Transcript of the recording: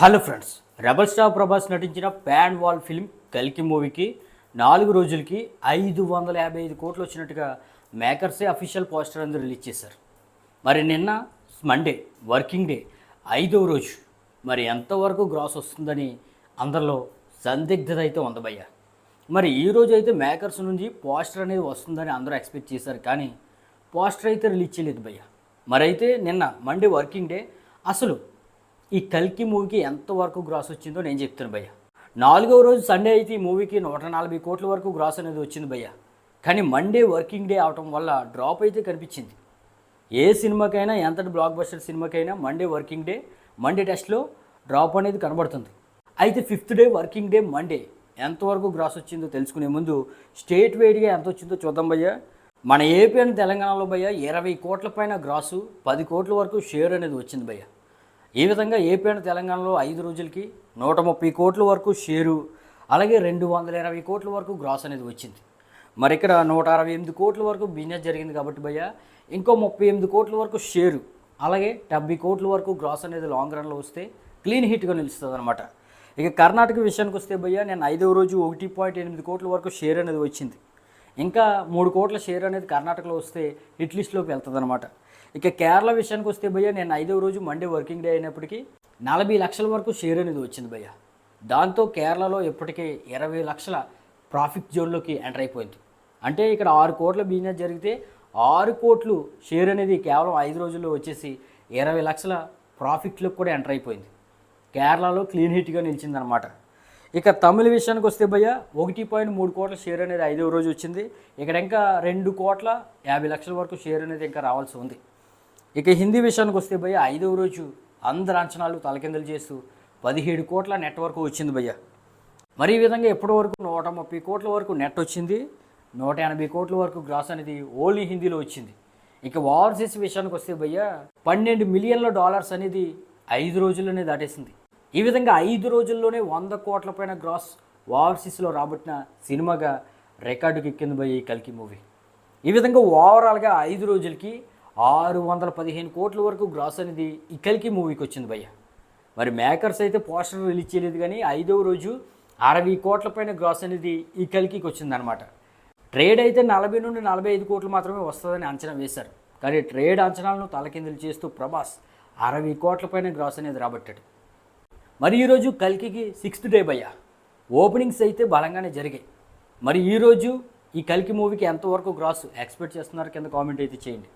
Hello friends rebel star Prabhas నటించిన pan wall film కల్కి మూవీకి నాలుగు రోజులకి ఐదు వందల యాభై ఐదు కోట్లు వచ్చినట్టుగా మేకర్సే అఫీషియల్ పోస్టర్ అందరూ రిలీజ్ చేశారు. మరి నిన్న మండే వర్కింగ్ డే ఐదవ రోజు. మరి ఎంతవరకు గ్రాస్ వస్తుందని అందరిలో సందిగ్ధత అయితే ఉంది మరి ఈ రోజు అయితే మేకర్స్ నుంచి పోస్టర్ అనేది వస్తుందని అందరూ ఎక్స్పెక్ట్ చేశారు కానీ పోస్టర్ అయితే రిలీజ్ చేయలేదు భయ్య. మరైతే నిన్న మండే వర్కింగ్ డే అసలు ఈ కల్కి మూవీకి ఎంతవరకు గ్రాస్ వచ్చిందో నేను చెప్తాను భయ్య. నాలుగవ రోజు సండే అయితే ఈ మూవీకి నూట నలభై కోట్ల వరకు గ్రాస్ అనేది వచ్చింది భయ్య. కానీ మండే వర్కింగ్ డే అవటం వల్ల డ్రాప్ అయితే కనిపించింది. ఏ సినిమాకైనా ఎంతటి బ్లాక్ బస్టర్ సినిమాకైనా మండే వర్కింగ్ డే మండే టెస్ట్లో డ్రాప్ అనేది కనబడుతుంది. అయితే fifth day working day Monday ఎంతవరకు గ్రాస్ వచ్చిందో తెలుసుకునే ముందు స్టేట్ వైడ్గా ఎంత వచ్చిందో చూద్దాం భయ్య. మన ఏపీ అండ్ తెలంగాణలో భయ్య ఇరవై కోట్ల పైన గ్రాసు పది కోట్ల వరకు షేర్ అనేది వచ్చింది భయ్య. ఈ విధంగా ఏపీ అండ్ తెలంగాణలో ఐదు రోజులకి నూట ముప్పై కోట్ల వరకు షేరు అలాగే రెండు వందల ఇరవై కోట్ల వరకు గ్రాస్ అనేది వచ్చింది. మరి ఇక్కడ నూట అరవై ఎనిమిది కోట్ల వరకు బిజినెస్ జరిగింది కాబట్టి భయ్య ఇంకో ముప్పై ఎనిమిది కోట్ల వరకు షేరు అలాగే డెబ్బై కోట్ల వరకు గ్రాస్ అనేది లాంగ్ రన్లో వస్తే క్లీన్ హిట్గా నిలుస్తుంది అనమాట ఇక కర్ణాటక విషయానికి వస్తే భయ్య నేను ఐదవ రోజు ఒకటి పాయింట్ ఎనిమిది కోట్ల వరకు షేర్ అనేది వచ్చింది. ఇంకా మూడు కోట్ల షేర్ అనేది కర్ణాటకలో వస్తే హిట్ లిస్ట్లోకి వెళ్తుంది అనమాట ఇక కేరళ విషయానికి వస్తే భయ్య నేను ఐదవ రోజు మండే వర్కింగ్ డే అయినప్పటికీ నలభై లక్షల వరకు షేర్ అనేది వచ్చింది భయ్య. దాంతో కేరళలో ఇప్పటికే ఇరవై లక్షల ప్రాఫిట్ జోన్లోకి ఎంటర్ అయిపోయింది. అంటే ఇక్కడ ఆరు కోట్ల బిజినెస్ జరిగితే ఆరు కోట్లు షేర్ అనేది కేవలం ఐదు రోజుల్లో వచ్చేసి ఇరవై లక్షల ప్రాఫిట్లోకి కూడా ఎంటర్ అయిపోయింది. కేరళలో క్లీన్ హిట్గా నిలిచిందనమాట ఇక తమిళ విషయానికి వస్తే భయ్య ఒకటి పాయింట్ మూడు కోట్ల షేర్ అనేది ఐదవ రోజు వచ్చింది. ఇక్కడ ఇంకా రెండు కోట్ల యాభై లక్షల వరకు షేర్ అనేది ఇంకా రావాల్సి ఉంది. ఇక హిందీ విషయానికి వస్తే భయ్య ఐదవ రోజు అందరు అంచనాలు తలకిందలు చేస్తూ పదిహేడు కోట్ల నెట్వర్క్ వచ్చింది భయ్య. మరి ఈ విధంగా ఎప్పటి వరకు నూట ముప్పై కోట్ల వరకు నెట్ వచ్చింది? నూట ఎనభై కోట్ల వరకు గ్రాస్ అనేది ఓన్లీ హిందీలో వచ్చింది. ఇక ఓవర్సీస్ విషయానికి వస్తే భయ్య పన్నెండు మిలియన్ల డాలర్స్ అనేది ఐదు రోజుల్లోనే దాటేసింది. ఈ విధంగా ఐదు రోజుల్లోనే వంద కోట్ల పైన గ్రాస్ ఓవర్సీస్లో రాబట్టిన సినిమాగా రికార్డుకి ఎక్కింది భయ్య ఈ కల్కి మూవీ. ఈ విధంగా ఓవరాల్గా ఐదు రోజులకి ఆరు వందల పదిహేను కోట్ల వరకు గ్రాస్ అనేది ఇక్కలికి మూవీకి వచ్చింది భయ్య. మరి మేకర్స్ అయితే పోస్టర్ రిలీజ్ చేయలేదు కానీ ఐదవ రోజు అరవై కోట్ల పైన గ్రాస్ అనేది ఈ కలికి వచ్చిందనమాట ట్రేడ్ అయితే నలభై నుండి నలభై ఐదు కోట్లు మాత్రమే వస్తుందని అంచనా వేశారు. కానీ ట్రేడ్ అంచనాలను తలకిందులు చేస్తూ ప్రభాస్ అరవై కోట్ల పైన గ్రాస్ అనేది రాబట్టాడు. మరి ఈరోజు కల్కికి సిక్స్త్ డే భయ్య. ఓపెనింగ్స్ అయితే బలంగానే జరిగాయి. మరి ఈరోజు ఈ కల్కి మూవీకి ఎంతవరకు గ్రాస్ ఎక్స్పెక్ట్ చేస్తున్నారు? కింద కామెంట్ అయితే చేయండి.